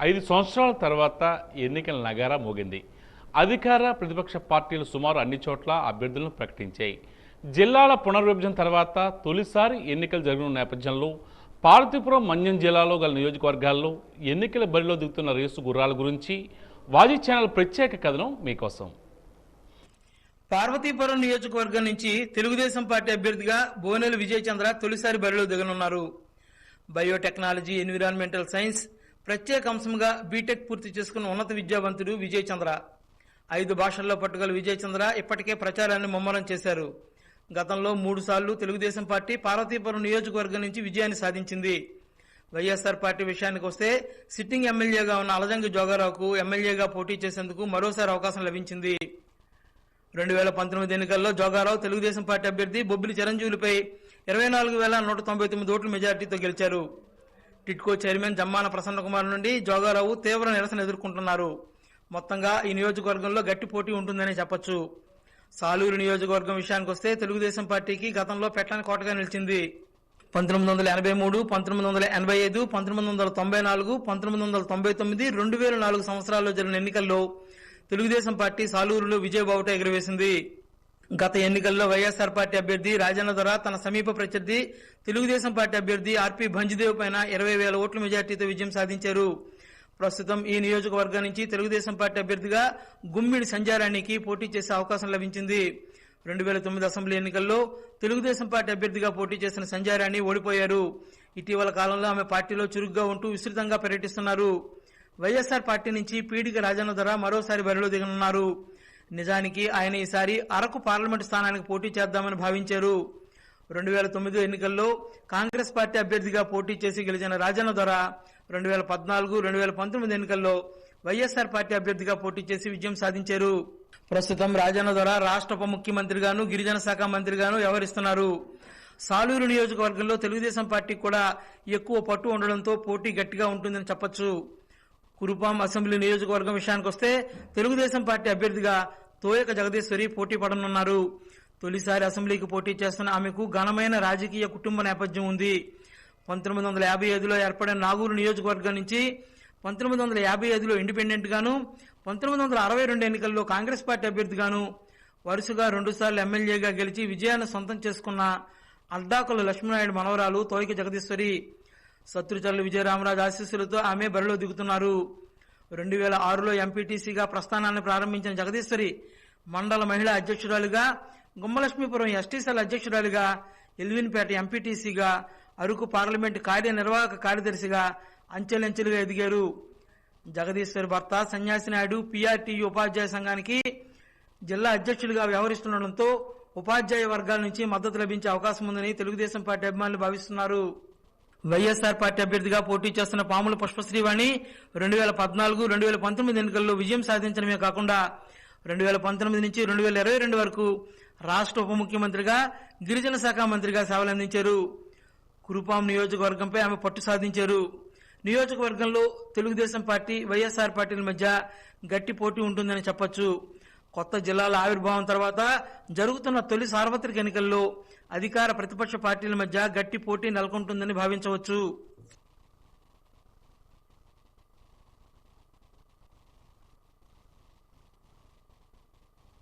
ఐదు సంవత్సరాల తర్వాత ఎన్నికల నగారా మోగింది. అధికార ప్రతిపక్ష పార్టీలు సుమారు అన్ని చోట్ల అభ్యర్థులను ప్రకటించాయి. జిల్లాల పునర్విభజన తర్వాత తొలిసారి ఎన్నికలు జరిగిన నేపథ్యంలో పార్వతీపురం మన్యం జిల్లాలో గల నియోజకవర్గాల్లో ఎన్నికల బరిలో దిగుతున్న రేసు గుర్రాల గురించి వాజీ ఛానల్ ప్రత్యేక కథనం మీకోసం. పార్వతీపురం నియోజకవర్గం నుంచి తెలుగుదేశం పార్టీ అభ్యర్థిగా బోనెల విజయచంద్ర తొలిసారి బరిలో దిగనున్నారు. బయోటెక్నాలజీ ఎన్విరాన్మెంటల్ సైన్స్ ప్రత్యేక అంశంగా బీటెక్ పూర్తి చేసుకున్న ఉన్నత విద్యావంతుడు విజయ్ చంద్ర. ఐదు భాషల్లో పట్టుగల విజయ్ చంద్ర ఇప్పటికే ప్రచారాన్ని ముమ్మరం చేశారు. గతంలో మూడు సార్లు తెలుగుదేశం పార్టీ పార్వతీపురం నియోజకవర్గం నుంచి విజయాన్ని సాధించింది. వైఎస్ఆర్ పార్టీ విషయానికి వస్తే సిట్టింగ్ ఎమ్మెల్యేగా ఉన్న అలజంగి జోగారావుకు ఎమ్మెల్యేగా పోటీ చేసేందుకు మరోసారి అవకాశం లభించింది. రెండు వేల పంతొమ్మిది ఎన్నికల్లో జోగారావు తెలుగుదేశం పార్టీ అభ్యర్థి బొబ్బిలి చిరంజీవులపై ఇరవై నాలుగు వేల నూట తొంభై తొమ్మిది ఓట్ల మెజార్టీతో గెలిచారు. టిట్కో చైర్మన్ జమ్మాన ప్రసన్న కుమార్ నుండి జోగారావు తీవ్ర నిరసన ఎదుర్కొంటున్నారు. మొత్తంగా ఈ నియోజకవర్గంలో గట్టి పోటీ ఉంటుందని చెప్పొచ్చు. సాలూరు నియోజకవర్గం విషయానికి వస్తే తెలుగుదేశం పార్టీకి గతంలో పెట్టని కోటగా నిలిచింది. పంతొమ్మిది వందల ఎనభై మూడు పంతొమ్మిది వందల ఎనభై ఐదు పంతొమ్మిది వందల తొంభై నాలుగు పంతొమ్మిది వందల తొంభై తొమ్మిది రెండు వేల నాలుగు సంవత్సరాల్లో జరిగిన ఎన్నికల్లో తెలుగుదేశం పార్టీ సాలూరులో విజయబావుట ఎగురవేసింది. గత ఎన్నికల్లో వైఎస్ఆర్ పార్టీ అభ్యర్థి రాజన్న దొర తన సమీప ప్రత్యర్థి తెలుగుదేశం పార్టీ అభ్యర్థి ఆర్పి భంజిదేవ్ పైన ఇరవై వేల ఓట్ల మెజార్టీతో విజయం సాధించారు. ప్రస్తుతం ఈ నియోజకవర్గం నుంచి తెలుగుదేశం పార్టీ అభ్యర్థిగా గుమ్మిడి సంజారానికి పోటీ చేసే అవకాశం లభించింది. రెండు వేల తొమ్మిది అసెంబ్లీ ఎన్నికల్లో తెలుగుదేశం పార్టీ అభ్యర్థిగా పోటీ చేసిన సంజారాణి ఓడిపోయారు. ఇటీవల కాలంలో ఆమె పార్టీలో చురుగ్గా ఉంటూ విస్తృతంగా పర్యటిస్తున్నారు. వైఎస్ఆర్ పార్టీ నుంచి పీడిక రాజన్న ధర మరోసారి బరిలో దిగనున్నారు. నిజానికి ఆయన ఈసారి అరకు పార్లమెంటు స్థానానికి పోటీ చేద్దామని భావించారు. రెండు వేల తొమ్మిది ఎన్నికల్లో కాంగ్రెస్ పార్టీ అభ్యర్థిగా పోటీ చేసి గెలిచిన రాజన్న దొర రెండు వేల పద్నాలుగు రెండు వేల పంతొమ్మిది ఎన్నికల్లో వైఎస్ఆర్ పార్టీ అభ్యర్థిగా పోటీ చేసి విజయం సాధించారు. ప్రస్తుతం రాజన్న దొర రాష్ట్ర ఉప ముఖ్యమంత్రిగాను గిరిజన శాఖ మంత్రిగాను వ్యవహరిస్తున్నారు. సాలూరు నియోజకవర్గంలో తెలుగుదేశం పార్టీ కూడా ఎక్కువ పట్టు ఉండడంతో పోటీ గట్టిగా ఉంటుందని చెప్పొచ్చు. కురుపాం అసెంబ్లీ నియోజకవర్గం విషయానికి వస్తే తెలుగుదేశం పార్టీ అభ్యర్థిగా తోయక జగదీశ్వరి పోటీ పడనున్నారు. తొలిసారి అసెంబ్లీకి పోటీ చేస్తున్న ఆమెకు ఘనమైన రాజకీయ కుటుంబ నేపథ్యం ఉంది. పంతొమ్మిది వందల యాభై ఐదులో ఏర్పడిన నాగూరు నియోజకవర్గం నుంచి పంతొమ్మిది వందల యాభై ఐదులో ఇండిపెండెంట్ గాను పంతొమ్మిది వందల అరవై రెండు ఎన్నికల్లో కాంగ్రెస్ పార్టీ అభ్యర్థిగాను వరుసగా రెండుసార్లు ఎమ్మెల్యేగా గెలిచి విజయాన్ని సొంతం చేసుకున్న అల్దాకుల లక్ష్మీనాయుడు మనవరాలు తోయిక జగదీశ్వరి. శత్రుచల్లు విజయరామరాజు ఆశీస్సులతో ఆమె బరిలో దిగుతున్నారు. రెండు వేల ఆరులో ఎంపీటీసీగా ప్రస్థానాన్ని ప్రారంభించిన జగదీశ్వరి మండల మహిళా అధ్యక్షురాలుగా గుమ్మలక్ష్మీపురం ఎస్టీసీల అధ్యక్షురాలుగా ఎల్విన్పేట ఎంపీటీసీగా అరకు పార్లమెంటు కార్యనిర్వాహక కార్యదర్శిగా అంచెలంచెలుగా ఎదిగారు. జగదీశ్వరి భర్త సన్యాసి నాయుడు పీఆర్టీయూ ఉపాధ్యాయ సంఘానికి జిల్లా అధ్యక్షులుగా వ్యవహరిస్తుండటంతో ఉపాధ్యాయ వర్గాల నుంచి మద్దతు లభించే అవకాశం ఉందని తెలుగుదేశం పార్టీ అభిమానులు భావిస్తున్నారు. వైఎస్ఆర్ పార్టీ అభ్యర్థిగా పోటీ చేస్తున్న పాముల పుష్పశ్రీవాణి రెండు వేల పద్నాలుగు రెండు వేల పంతొమ్మిది ఎన్నికల్లో విజయం సాధించడమే కాకుండా రెండు వేల పంతొమ్మిది నుంచి రెండు వేల ఇరవై రెండు వరకు రాష్ట్ర ఉప ముఖ్యమంత్రిగా గిరిజన శాఖ మంత్రిగా సేవలందించారు. కురుపాం నియోజకవర్గంపై ఆమె పట్టు సాధించారు. నియోజకవర్గంలో తెలుగుదేశం పార్టీ వైఎస్ఆర్ పార్టీల మధ్య గట్టి పోటీ ఉంటుందని చెప్పొచ్చు. కొత్త జిల్లాల ఆవిర్భావం తర్వాత జరుగుతున్న తొలి సార్వత్రిక ఎన్నికల్లో అధికార ప్రతిపక్ష పార్టీల మధ్య గట్టి పోటీ నెలకొంటుందని భావించవచ్చు.